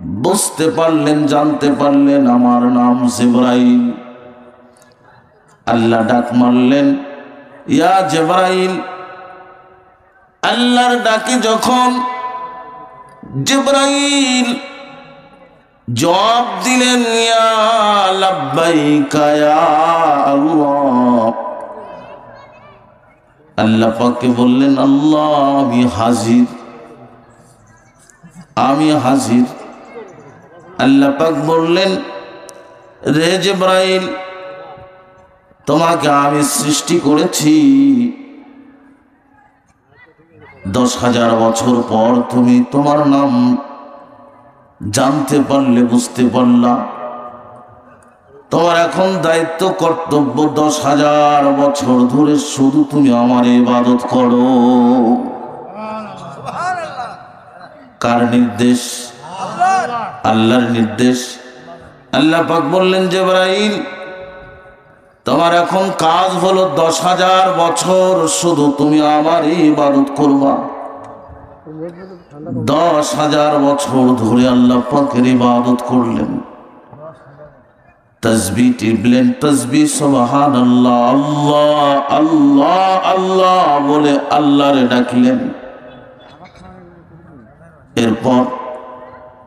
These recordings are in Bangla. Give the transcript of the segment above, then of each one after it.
বুঝতে পারলেন, জানতে পারলেন, আমার নাম জেব্রাইল। আল্লাহ ডাক মারলেন, ইয়া জেব্রাইল। আল্লাহর ডাকে যখন জেব্রাইল জবাব দিলেন আল্লাহ। পাকে বললেন, আল্লাহ, আমি হাজির। আমি হাজির। আল্লাহ পাক বললেন রে জেব্রাইল তোমাকে আমি সৃষ্টি করেছি। দশ হাজার বছর পর তুমি তোমার নাম জানতে পারলে বুঝতে পারলা। তোমার এখন দায়িত্ব কর্তব্য দশ হাজার বছর ধরে শুধু তুমি আমার ইবাদত করো। কার নির্দেশ? আল্লাহর নির্দেশ। আল্লাহ পাক বললেন, জেব্রাইল, তোমার এখন কাজ হলো দশ হাজার বছর শুধু তুমি আমার ইবাদত করবা। দশ হাজার বছর ধরে আল্লাহ পাকের ইবাদত করলেন। তসবি টিপলেন, তসবি আল্লাহ আল্লাহ আল্লাহ আল্লাহ বলে আল্লাহরে ডাকলেন। এরপর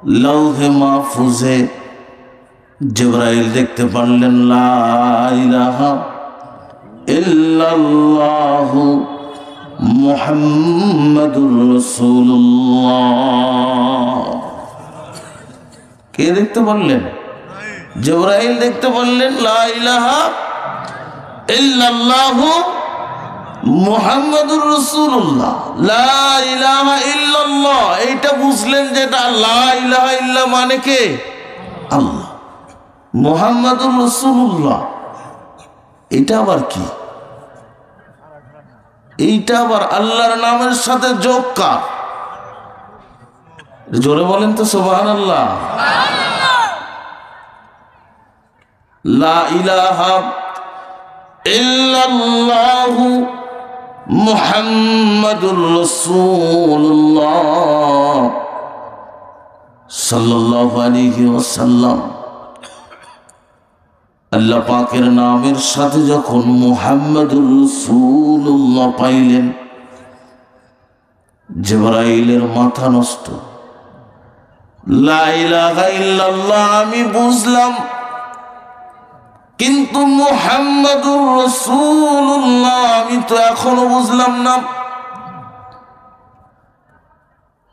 লৌহে মাহফুজে জেব্রাইল দেখতে পারলেন, লা ইলাহা ইল্লাল্লাহু কে দেখতে পারলেন? জেব্রাইল দেখতে পারলেন, লা ইল্লাল্লাহু মুহাম্মাদুর ইলাহা ইল্লাল্লাহ। এইটা বুঝলেন যেটা লা ইলাহা ইল্লা মানে কে? আল্লাহ। মুহাম্মাদুর রাসূলুল্লাহ। এটা আবার কি? এইটা আবার আল্লাহর নামের সাথে যোগ কার? জোরে বলেন তো সুবহানাল্লাহ। লা ইলাহা ইল্লাল্লাহু। মুহাম্মাদুর আল্লাহ পাকের নামের সাথে যখন মুহাম্মাদুর রাসূলুল্লাহ পাইলেন, জিবরাইলের মাথা নষ্ট। আমি বুঝলাম। কিন্তু মুহাম্মাদুর রাসূলুল্লাহ আমি তো এখনও বুঝলাম না।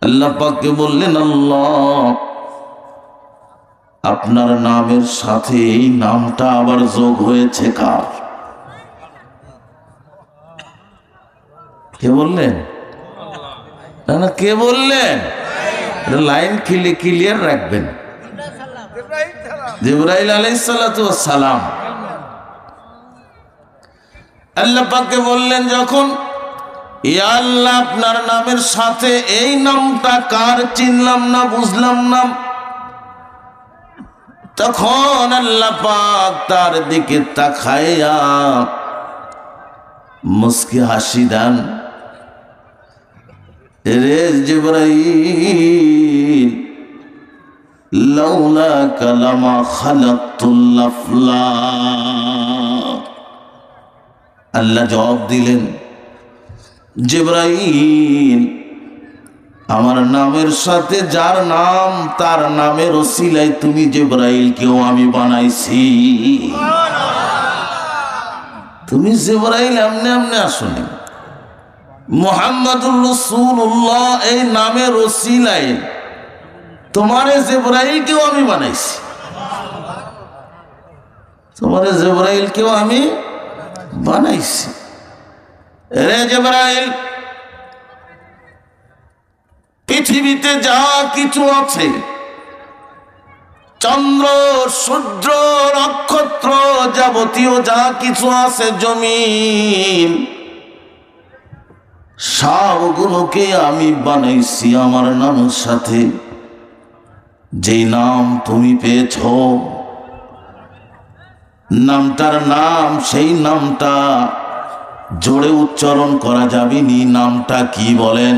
আল্লাহ পাককে বললেন আল্লাহ আপনার নামের সাথে এই নামটা আবার যোগ হয়েছে কার? কে বললেন? না না কে বললেন? লাইন ক্লি ক্লিয়ার রাখবেন। জিব্রাইল আলাইসালাতু সালাম। আল্লাহ পাককে বললেন, যখন আল্লাহ আপনার নামের সাথে এই নামটা কার চিনলাম না, বুঝলাম না, তখন আল্লাহ পাক তার দিকে তাকাইয়া মুস্কি হাসি দেন। রে জিব্রাইল, লাউলা কালামা খালাকতুল আফলাক। আল্লাহ জবাব দিলেন, জিব্রাইল, আমার নামের সাথে যার নাম, তার নামের ওসিলায় তুমি জিব্রাইলকেও আমি বানাইছি। তুমি জিব্রাইল এমনি এমনি আসনি। মোহাম্মদুর রসুল্লাহ এই নামের ওসিলায় তোমারে জেব্রাইলকেও আমি বানাইছি। তোমারে জেব্রাইলকেও আমি বানাইছি। রে জেব্রাইল, পৃথিবীতে যা কিছু আছে, চন্দ্র, সূর্য, নক্ষত্র যাবতীয় যা কিছু আছে জমিন, সবগুলোকে আমি বানাইছি আমার নামের সাথে। যেই নাম তুমি পেয়েছ নামটার নাম, সেই নামটা জোরে উচ্চারণ করা যাবে নি নামটা কি বলেন?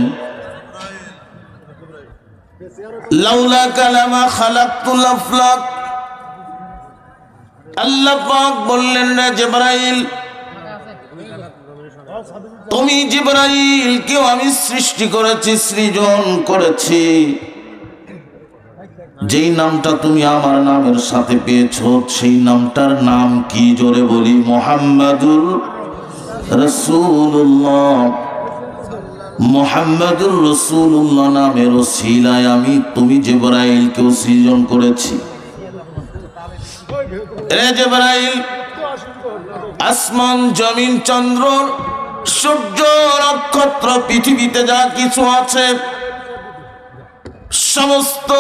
লাউলা কালামা খালাকুল আফলাক। আল্লাহ পাক বললেন না, জিবরাইল, তুমি জিবরাইল কেউ আমি সৃষ্টি করেছি, সৃজন করেছি। যেই নামটা তুমি আমার নামের সাথে পেয়েছ, সেই নামটার নাম কি জোরে বলি? মোহাম্মদুর রসুল্লাহ মোহাম্মদুর রসুল্লাহ নামের শিলায় আমি তুমি জেবরাইলকেও সৃজন করেছি। আসমান, জমিন, চন্দ্র, সূর্য, নক্ষত্র, পৃথিবীতে যা কিছু আছে সমস্ত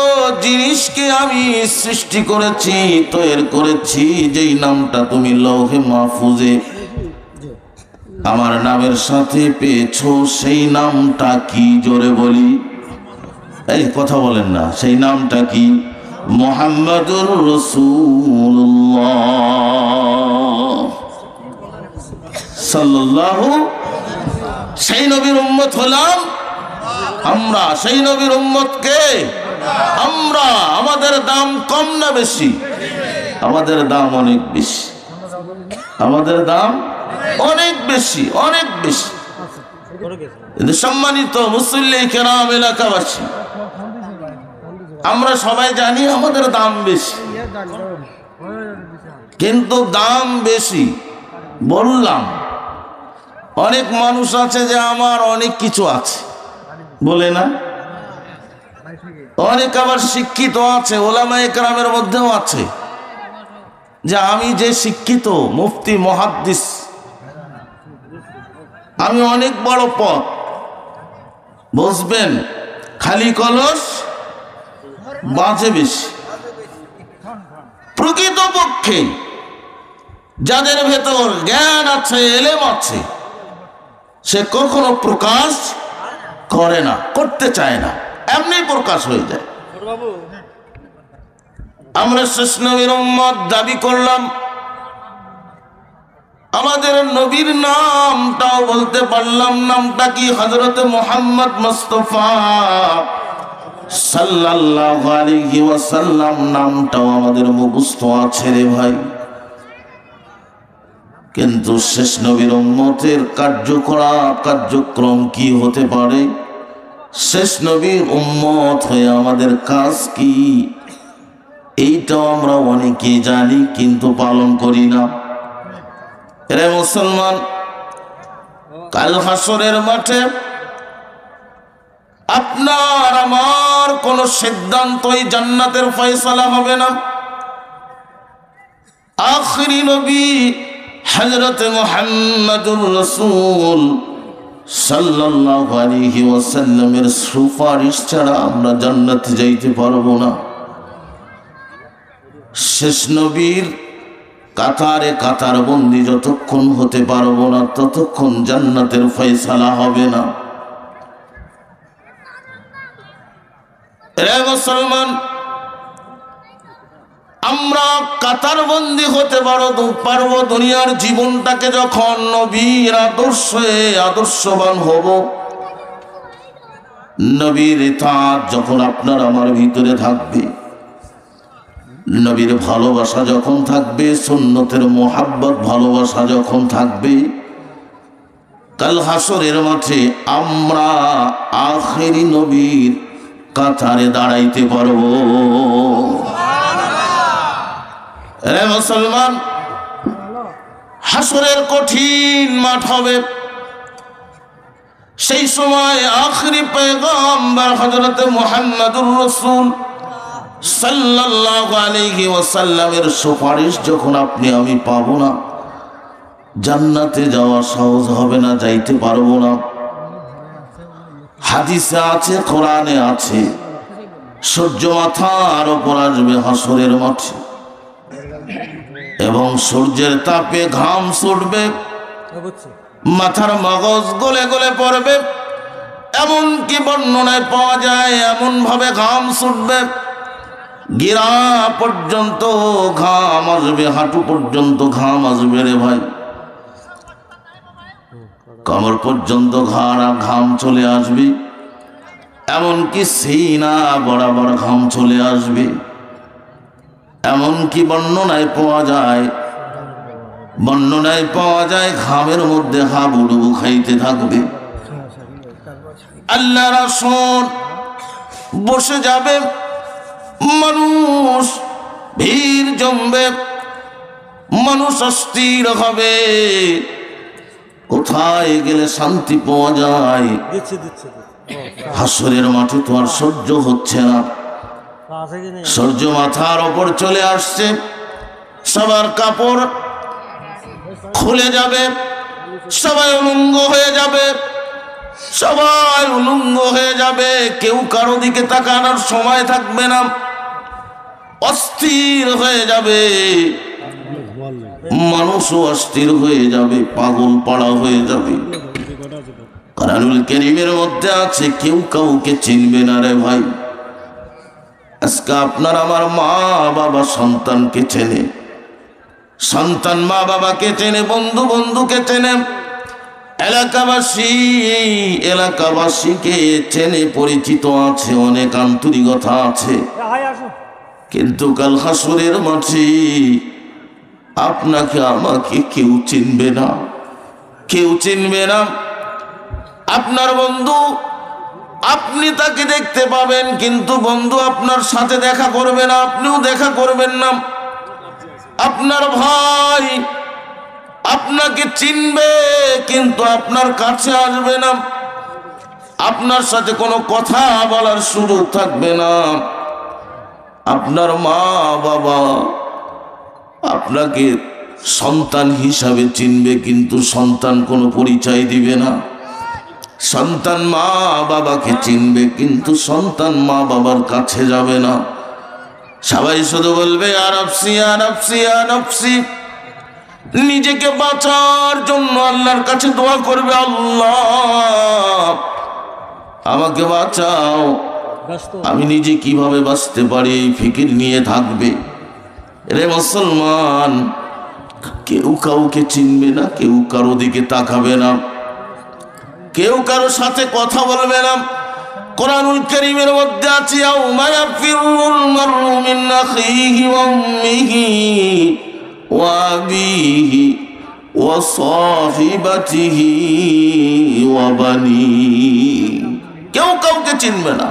জিনিসকে আমি সৃষ্টি করেছি, তৈরি করেছি, যেই নামটা তুমি লৌহে মাহফুজে আমার নামের সাথে পেয়েছ, সেই নামটা কি জোরে বলি? এই কথা বলেন না, সেই নামটা কি? মোহাম্মদুর রসুল্লাহ সাল্লাল্লাহু, সেই নবীর উম্মত হলাম আমরা সেই নবীর উম্মতকে, আমরা আমাদের দাম কম না বেশি? আমাদের দাম অনেক বেশি। আমাদের দাম অনেক বেশি অনেক বেশি। সম্মানিত মুসল্লি কেরাম এলাকাবাসী, আমরা সবাই জানি আমাদের দাম বেশি। কিন্তু দাম বেশি, বললাম, অনেক মানুষ আছে যে আমার অনেক কিছু আছে। বলে না? অনেক আবার শিক্ষিত আছে ওলামা একরামের মধ্যেও আছে, যে আমি যে শিক্ষিত, মুফতি, মহাদ্দিস, আমি অনেক বড় পথ। বসবেন খালি কলস বাঁচে বেশি। প্রকৃত পক্ষে যাদের ভেতর জ্ঞান আছে, এলেম আছে, সে কখনো প্রকাশ করে না করতে চায় না এমনি প্রকাশ হয়ে যায়। আমরা শেষ নবীর উম্মত দাবি করলাম আমাদের নবীর নামটাও বলতে পারলাম নামটা কি হজরত মোহাম্মদ মুস্তফা সাল্লাল্লাহু আলাইহি ওয়াসাল্লাম? নামটাও আমাদের মুখস্থ আছে রে ভাই। কিন্তু শেষ নবীর উম্মতের কার্যকরা কার্যক্রম কি হতে পারে? শেষ নবীর উম্মত হয়ে আমাদের কাজ কি? এইটাও আমরা অনেকে জানি কিন্তু পালন করি না। রে মুসলমান, কাল হাসরের মাঠে আপনার, আমার কোন সিদ্ধান্তই জান্নাতের ফয়সালা হবে না। আখরি নবী হজরত মোহাম্মদুর রসুল সাল্লাল্লাহু আলাইহি ওয়াসাল্লামের সুপারিশ ছাড়া আমরা জান্নাতে যাইতে পারব না। শেষ নবীর কাতারে কাতার বন্দি যতক্ষণ হতে পারব না, ততক্ষণ জান্নাতের ফয়সালা হবে না। রে মুসলমান কাতার বন্দি হতে পারো পারব দুনিয়ার জীবনটাকে যখন নবীর আদর্শে আদর্শবান হব। নবীর তাঁত যখন আপনার আমার ভিতরে থাকবে, নবীর ভালোবাসা যখন থাকবে, সুন্নতের মোহাব্বত, ভালোবাসা যখন থাকবে, কাল হাসরের মাঠে আমরা আখেরি নবীর কাতারে দাঁড়াইতে পারব। রে মুসলমান, হাসরের কঠিন মাঠ হবে। সেই সময় আখরি পেগম্বর হজরত মোহাম্মদুর রসুল সাল্লাল্লাহু আলাইহি ওয়াসাল্লামের সুপারিশ যখন আপনি, আমি পাবো না, জান্নাতে যাওয়া সহজ হবে না, যাইতে পারব না। হাদিসে আছে, কোরআনে আছে, সূর্য মাথার ওপর আসবে হাসরের মাঠে। এবং সূর্যের তাপে ঘাম ছুটবে মাথার মগজ গলে গলে পড়বে এমন কি বর্ণনায় পাওয়া যায় এমন ভাবে ঘাম ছুটবে গিরা পর্যন্ত ঘাম আসবে হাঁটু পর্যন্ত ঘাম আসবে রে ভাই। কমর পর্যন্ত ঘাড়া ঘাম চলে আসবে এমনকি সিনা বরাবর ঘাম চলে আসবে। এমনকি বর্ণনায় পাওয়া যায় বর্ণনায় পাওয়া যায় ঘামের মধ্যে হাবুডুবু খাইতে থাকবে। আল্লাহ রাসূল বসে যাবে মানুষ ভিড় জমবে মানুষ অস্থির হবে। কোথায় গেলে শান্তি পাওয়া যায়? হাসরের মাঠে তো আর সহ্য হচ্ছে না। সূর্য মাথার ওপর চলে আসছে। সবার কাপড় খুলে যাবে, সবাই উলঙ্গ হয়ে যাবে, সবাই উলঙ্গ হয়ে যাবে। কেউ কারও দিকে তাকানোর সময় থাকবে না, অস্থির হয়ে যাবে। মানুষও অস্থির হয়ে যাবে, পাগল পাড়া হয়ে যাবে। কারণুল কেরিমের মধ্যে আছে, কেউ কাউকে চিনবে না রে ভাই। আজকে আপনার আমার মা বাবা সন্তানকে চেনে। সন্তান মা বাবাকে চেনে বন্ধু বন্ধুকে চেনে। এলাকাবাসী এলাকাবাসীকে চেনে পরিচিত আছে অনেক আন্তরিকতা আছে। কিন্তু কাল হাসুরের মাঠে আপনাকে আমাকে কেউ চিনবে না। কেউ চিনবে না। আপনার বন্ধু আপনি তাকে দেখতে পাবেন, কিন্তু বন্ধু আপনার সাথে দেখা করবে না, আপনিও দেখা করবেন না। আপনার ভাই আপনাকে চিনবে, কিন্তু আপনার কাছে আসবে না। আপনার সাথে কোনো কথা বলার সুযোগ থাকবে না। আপনার মা বাবা আপনাকে সন্তান হিসাবে চিনবে, কিন্তু সন্তান কোনো পরিচয় দিবে না। সন্তান মা বাবাকে চিনবে, কিন্তু সন্তান মা বাবার কাছে যাবে না। সবাই শুধু বলবে আর আফসি আর আফসি আর আফসি নিজেকে বাঁচার জন্য আল্লাহর কাছে দোয়া করবে আল্লাহ। আমাকে বাঁচাও। আমি নিজে কীভাবে বাঁচতে পারি এই ফিকির নিয়ে থাকবে? রে মুসলমান, কেউ কাউকে চিনবে না, কেউ কারও দিকে তাকাবে না। কেউ কারও সাথে কথা বলবে না। কোরআনুল করিমের মধ্যে আছে কেউ কাউকে চিনবে না।